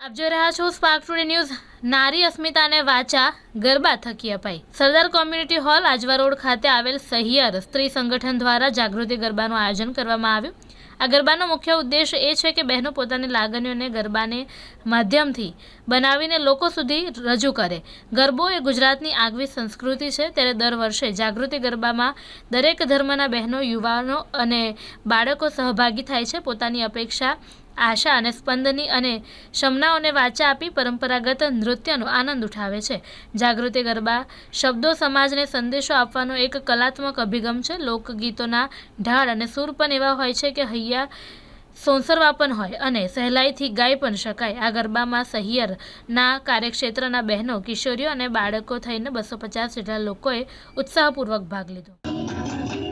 આપ જોઈ રહ્યા છો સ્પાર્ક ટુડે ન્યૂઝ નારી અસ્મિતાને વાચા ગરબા થકી અપાઈ. Sardar community hall, Ajwa road ખાતે આવેલ સહિયર સ્ત્રી સંગઠન દ્વારા જાગૃતિ ગરબાનું આયોજન કરવામાં આવ્યું. આ ગરબાનો મુખ્ય ઉદ્દેશ એ છે કે બહેનો પોતાની લાગણીઓને ગરબાને માધ્યમથી બનાવીને લોકો સુધી રજૂ કરે. ગરબો એ ગુજરાતની આગવી સંસ્કૃતિ છે. ત્યારે દર વર્ષે જાગૃતિ ગરબામાં દરેક ધર્મના બહેનો, યુવાનો અને બાળકો સહભાગી થાય છે. પોતાની અપેક્ષા આશા અને સ્પંદની અને શમનાઓને વાચા આપી પરંપરાગત નૃત્યનો આનંદ ઉઠાવે છે. જાગૃતિ ગરબા, શબ્દો સમાજને સંદેશો આપવાનો એક કલાત્મક અભિગમ છે. લોકગીતોના ઢાળ અને સૂર પણ એવા હોય છે કે હૈયા સોંસરવા પણ હોય અને સહેલાઈથી ગાઈ પણ શકાય. આ ગરબામાં સહિયરના કાર્યક્ષેત્રના બહેનો, કિશોરીઓ અને બાળકો થઈને બસો પચાસ જેટલા લોકોએ ઉત્સાહપૂર્વક ભાગ લીધો.